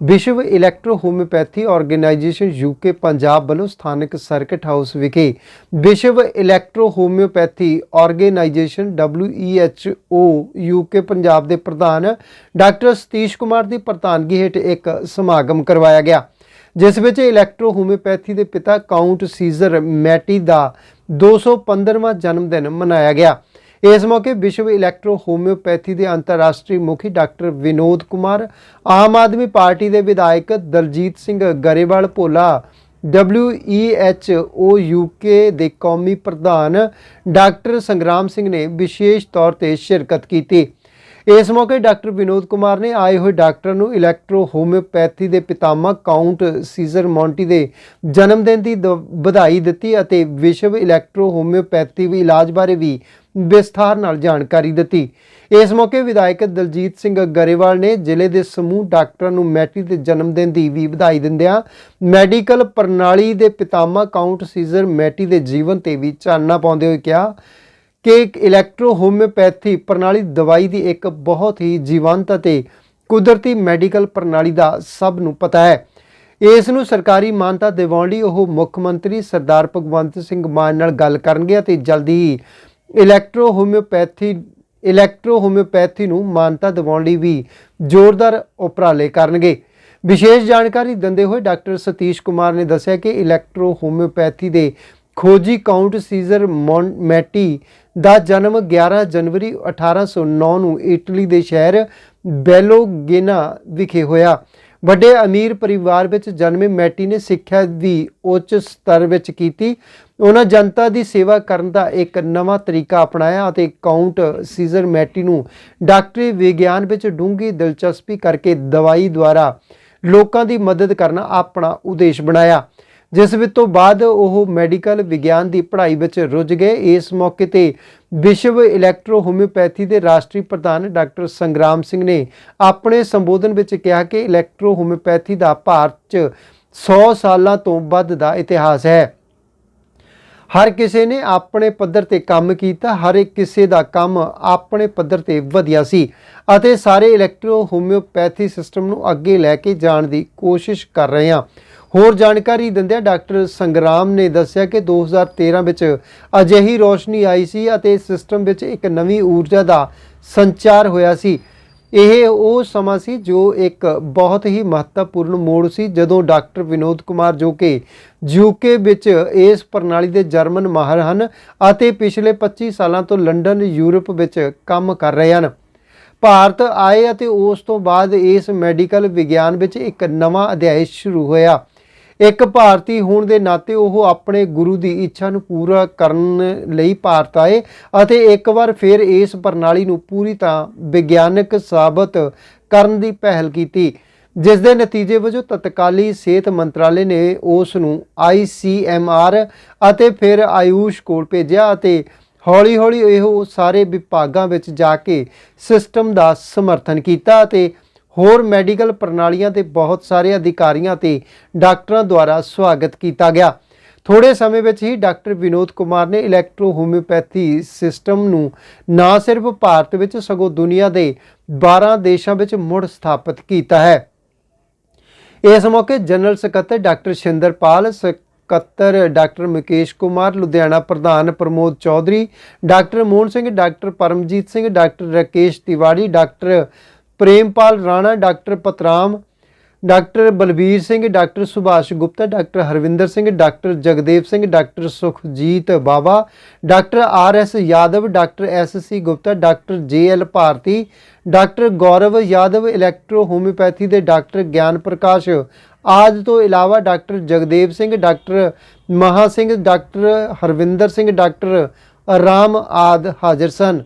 ਵਿਸ਼ਵ electro homoeopathy organisation UK Punjab ਵੱਲੋਂ ਸਥਾਨਕ ਸਰਕਟ ਹਾਊਸ ਵਿਖੇ ਵਿਸ਼ਵ electro homoeopathy organisation WHO UK Punjab ਦੇ ਪ੍ਰਧਾਨ ਡਾਕਟਰ ਸਤੀਸ਼ ਕੁਮਾਰ ਦੀ ਪ੍ਰਧਾਨਗੀ ਹੇਠ ਇੱਕ ਸਮਾਗਮ ਕਰਵਾਇਆ ਗਿਆ, ਜਿਸ ਵਿੱਚ ਇਲੈਕਟ੍ਰੋ ਹੋਮਿਓਪੈਥੀ ਦੇ ਪਿਤਾ ਕਾਊਂਟ ਸੀਜ਼ਰ ਮੈਟੀ ਦਾ 215ਵਾਂ ਜਨਮ ਦਿਨ ਮਨਾਇਆ ਗਿਆ। ਇਸ ਮੌਕੇ ਵਿਸ਼ਵ ਇਲੈਕਟ੍ਰੋ ਹੋਮਿਓਪੈਥੀ ਦੇ ਅੰਤਰਰਾਸ਼ਟਰੀ ਮੁਖੀ ਡਾਕਟਰ ਵਿਨੋਦ ਕੁਮਾਰ, ਆਮ ਆਦਮੀ ਪਾਰਟੀ ਦੇ ਵਿਧਾਇਕ ਦਲਜੀਤ ਸਿੰਘ ਗਰੇਵਾਲ ਭੋਲਾ WHO UK ਦੇ ਕੌਮੀ ਪ੍ਰਧਾਨ ਡਾਕਟਰ ਸੰਗਰਾਮ ਸਿੰਘ ਨੇ ਵਿਸ਼ੇਸ਼ ਤੌਰ ਤੇ ਸ਼ਿਰਕਤ ਕੀਤੀ। ਇਸ ਮੌਕੇ ਡਾਕਟਰ ਵਿਨੋਦ ਕੁਮਾਰ ਨੇ ਆਏ ਹੋਏ ਡਾਕਟਰ ਨੂੰ ਇਲੈਕਟ੍ਰੋ ਹੋਮਿਓਪੈਥੀ ਦੇ ਪਿਤਾਮਾ ਕਾਊਂਟ ਸੀਜ਼ਰ ਮੌਂਟੀ ਦੇ ਜਨਮ ਦਿਨ ਦੀ ਦ- ਵਧਾਈ ਦਿੱਤੀ ਅਤੇ ਵਿਸ਼ਵ ਇਲੈਕਟ੍ਰੋ ਹੋਮਿਓਪੈਥੀ ਵੀ ਇਲਾਜ ਬਾਰੇ ਵੀ ਵਿਸਥਾਰ ਨਾਲ ਜਾਣਕਾਰੀ ਦਿੱਤੀ। ਇਸ ਮੌਕੇ ਵਿਧਾਇਕ ਦਲਜੀਤ ਸਿੰਘ ਗਰੇਵਾਲ ਨੇ ਜ਼ਿਲ੍ਹੇ ਦੇ ਸਮੂਹ ਡਾਕਟਰਾਂ ਨੂੰ ਮੈਟਰੀ ਦੇ ਜਨਮ ਦਿਨ ਦੀ ਵੀ ਵਧਾਈ ਦਿੰਦਿਆਂ ਮੈਡੀਕਲ ਪ੍ਰਣਾਲੀ ਦੇ ਪਿਤਾਮਾ ਕਾਊਂਟ ਸੀਜ਼ਰ ਮੈਟੀ ਦੇ ਜੀਵਨ ਤੇ ਵੀ ਚਾਨਣਾ ਪਾਉਂਦੇ ਹੋਏ ਕਿਹਾ ਕਿ ਇੱਕ ਇਲੈਕਟ੍ਰੋ ਹੋਮਿਓਪੈਥੀ ਪ੍ਰਣਾਲੀ ਦਵਾਈ ਦੀ ਇੱਕ ਬਹੁਤ ਹੀ ਜੀਵੰਤ ਅਤੇ ਕੁਦਰਤੀ ਮੈਡੀਕਲ ਪ੍ਰਣਾਲੀ ਦਾ ਸਭ ਨੂੰ ਪਤਾ ਹੈ। ਇਸ ਨੂੰ ਸਰਕਾਰੀ ਮਾਨਤਾ ਦਿਵਾਉਣ ਲਈ ਉਹ ਮੁੱਖ ਮੰਤਰੀ ਸਰਦਾਰ ਭਗਵੰਤ ਸਿੰਘ ਮਾਨ ਨਾਲ ਗੱਲ ਕਰਨਗੇ ਅਤੇ ਜਲਦੀ ਹੀ ਇਲੈਕਟ੍ਰੋ ਹੋਮਿਓਪੈਥੀ ਇਲੈਕਟ੍ਰੋ ਹੋਮਿਓਪੈਥੀ ਨੂੰ ਮਾਨਤਾ ਦਿਵਾਉਣ ਲਈ ਵੀ ਜ਼ੋਰਦਾਰ ਉਪਰਾਲੇ ਕਰਨਗੇ। ਵਿਸ਼ੇਸ਼ ਜਾਣਕਾਰੀ ਦਿੰਦੇ ਹੋਏ ਡਾਕਟਰ ਸਤੀਸ਼ ਕੁਮਾਰ ਨੇ ਦੱਸਿਆ ਕਿ ਇਲੈਕਟ੍ਰੋ ਹੋਮਿਓਪੈਥੀ ਦੇ ਖੋਜੀ ਕਾਊਂਟ ਸੀਜ਼ਰ ਮੌਨ- ਮੈਟੀ ਦਾ ਜਨਮ 11 ਜਨਵਰੀ 1809 ਨੂੰ ਇਟਲੀ ਦੇ ਸ਼ਹਿਰ ਬੈਲੋਗੇਨਾ ਵਿਖੇ ਹੋਇਆ। ਵੱਡੇ ਅਮੀਰ ਪਰਿਵਾਰ ਵਿੱਚ ਜਨਮੇ ਮੈਟੀ ਨੇ ਸਿੱਖਿਆ ਦੀ ਉੱਚ ਸਤਰ ਵਿੱਚ ਕੀਤੀ। ਉਹਨਾਂ ਜਨਤਾ ਦੀ ਸੇਵਾ ਕਰਨ ਦਾ ਇੱਕ ਨਵਾਂ ਤਰੀਕਾ ਅਪਣਾਇਆ ਅਤੇ ਕਾਊਂਟ ਸੀਜ਼ਰ ਮੈਟੀ ਨੂੰ ਡਾਕਟਰੀ ਵਿਗਿਆਨ ਵਿੱਚ ਡੂੰਘੀ ਦਿਲਚਸਪੀ ਕਰਕੇ ਦਵਾਈ ਦੁਆਰਾ ਲੋਕਾਂ ਦੀ ਮਦਦ ਕਰਨਾ ਆਪਣਾ ਉਦੇਸ਼ ਬਣਾਇਆ। ਜਿਸ ਵਿੱਚ ਤੋਂ ਬਾਅਦ ਉਹ ਮੈਡੀਕਲ ਵਿਗਿਆਨ ਦੀ ਪੜ੍ਹਾਈ ਵਿੱਚ ਰੁੱਝ ਗਏ। ਇਸ ਮੌਕੇ ਤੇ ਵਿਸ਼ਵ ਇਲੈਕਟ੍ਰੋ ਹੋਮਿਓਪੈਥੀ ਦੇ ਰਾਸ਼ਟਰੀ ਪ੍ਰਧਾਨ ਡਾਕਟਰ ਸੰਗਰਾਮ ਸਿੰਘ ਨੇ ਆਪਣੇ ਸੰਬੋਧਨ ਵਿੱਚ ਕਿਹਾ ਕਿ ਇਲੈਕਟ੍ਰੋ ਹੋਮਿਓਪੈਥੀ ਦਾ ਭਾਰਤ 'ਚ 100 ਸਾਲਾਂ ਤੋਂ ਵੱਧ ਦਾ ਇਤਿਹਾਸ ਹੈ। ਹਰ ਕਿਸੇ ਨੇ ਆਪਣੇ ਪੱਧਰ ਤੇ ਕੰਮ ਕੀਤਾ, ਹਰ ਇੱਕ ਕਿਸੇ ਦਾ ਕੰਮ ਆਪਣੇ ਪੱਧਰ ਤੇ ਵਧੀਆ ਸੀ ਅਤੇ ਸਾਰੇ ਇਲੈਕਟ੍ਰੋ ਹੋਮਿਓਪੈਥੀ ਸਿਸਟਮ ਨੂੰ ਅੱਗੇ ਲੈ ਕੇ ਜਾਣ ਦੀ ਕੋਸ਼ਿਸ਼ ਕਰ ਰਹੇ ਹਾਂ। ਹੋਰ ਜਾਣਕਾਰੀ ਦਿੰਦਿਆਂ ਡਾਕਟਰ ਸੰਗਰਾਮ ਨੇ ਦੱਸਿਆ ਕਿ 2013 ਵਿੱਚ ਅਜਿਹੀ ਰੋਸ਼ਨੀ ਆਈ ਸੀ ਅਤੇ ਸਿਸਟਮ ਵਿੱਚ ਇੱਕ ਨਵੀਂ ਊਰਜਾ ਦਾ ਸੰਚਾਰ ਹੋਇਆ ਸੀ। ਇਹ ਉਹ ਸਮਾਂ ਸੀ ਜੋ ਇੱਕ ਬਹੁਤ ਹੀ ਮਹੱਤਵਪੂਰਨ ਮੋੜ ਸੀ ਜਦੋਂ ਡਾਕਟਰ ਵਿਨੋਦ ਕੁਮਾਰ ਜੋ ਕਿ ਯੂਕੇ ਵਿੱਚ ਇਸ ਪ੍ਰਣਾਲੀ ਦੇ ਜਰਮਨ ਮਾਹਰ ਹਨ ਅਤੇ ਪਿਛਲੇ 25 ਸਾਲਾਂ ਤੋਂ ਲੰਡਨ, ਯੂਰਪ ਵਿੱਚ ਕੰਮ ਕਰ ਰਹੇ ਹਨ। ਭਾਰਤ ਆਏ ਅਤੇ ਉਸ ਤੋਂ ਬਾਅਦ ਇਸ ਮੈਡੀਕਲ ਵਿਗਿਆਨ ਵਿੱਚ ਇੱਕ ਨਵਾਂ ਅਧਿਆਇ ਸ਼ੁਰੂ ਹੋਇਆ। ਇੱਕ ਭਾਰਤੀ ਹੋਣ ਦੇ ਨਾਤੇ ਉਹ ਆਪਣੇ ਗੁਰੂ ਦੀ ਇੱਛਾ ਨੂੰ ਪੂਰਾ ਕਰਨ ਲਈ ਭਾਰਤ ਆਏ ਅਤੇ ਇੱਕ ਵਾਰ ਫਿਰ ਇਸ ਪ੍ਰਣਾਲੀ ਨੂੰ ਪੂਰੀ ਤਰ੍ਹਾਂ ਵਿਗਿਆਨਕ ਸਾਬਤ ਕਰਨ ਦੀ ਪਹਿਲ ਕੀਤੀ, ਜਿਸ ਦੇ ਨਤੀਜੇ ਵਜੋਂ ਤਤਕਾਲੀ ਸਿਹਤ ਮੰਤਰਾਲੇ ਨੇ ਉਸ ਨੂੰ ICMR ਅਤੇ ਫਿਰ ਆਯੂਸ਼ ਕੋਲ ਭੇਜਿਆ ਅਤੇ ਹੌਲੀ-ਹੌਲੀ ਇਹ ਸਾਰੇ ਵਿਭਾਗਾਂ ਵਿੱਚ ਜਾ ਕੇ ਸਿਸਟਮ ਦਾ ਸਮਰਥਨ ਕੀਤਾ ਅਤੇ ਹੋਰ ਮੈਡੀਕਲ ਪ੍ਰਣਾਲੀਆਂ ਤੇ ਬਹੁਤ ਸਾਰੇ ਅਧਿਕਾਰੀਆਂ ਤੇ ਡਾਕਟਰਾਂ ਦੁਆਰਾ ਸਵਾਗਤ ਕੀਤਾ ਗਿਆ। ਥੋੜੇ ਸਮੇਂ ਵਿੱਚ ਹੀ ਡਾਕਟਰ ਵਿਨੋਦ ਕੁਮਾਰ ਨੇ ਇਲੈਕਟ੍ਰੋ ਹੋਮਿਓਪੈਥੀ ਸਿਸਟਮ ਨੂੰ ਨਾ ਸਿਰਫ ਭਾਰਤ ਵਿੱਚ, ਸਗੋਂ ਦੁਨੀਆ ਦੇ 12 ਦੇਸ਼ਾਂ ਵਿੱਚ ਮੁੜ ਸਥਾਪਿਤ ਕੀਤਾ ਹੈ। ਇਸ ਮੌਕੇ ਜਨਰਲ ਸਕੱਤਰ ਡਾਕਟਰ ਸ਼ਿੰਦਰਪਾਲ, ਸਕੱਤਰ ਡਾਕਟਰ ਮੁਕੇਸ਼ ਕੁਮਾਰ, ਲੁਧਿਆਣਾ ਪ੍ਰਧਾਨ Pramod Chaudhary, doctor Mohan Singh, doctor Paramjit Singh, doctor Rakesh Tiwari, doctor Prempal Rana, doctor Patram, doctor Balbir Singh, doctor Subhash Gupta, doctor Harvinder Singh, doctor Jagdev Singh, doctor Sukhjit Bawa, doctor R S Yadav, doctor S C Gupta, doctor J L Bharti, doctor Gaurav Yadav electro homoeopathy ਦੇ doctor Gyan Prakash, ਆਦਿ ਤੋਂ ਇਲਾਵਾ doctor Jagdev Singh, doctor Maha Singh, doctor Harvinder Singh, doctor Ram ਆਦ ਹਾਜ਼ਰ ਸਨ।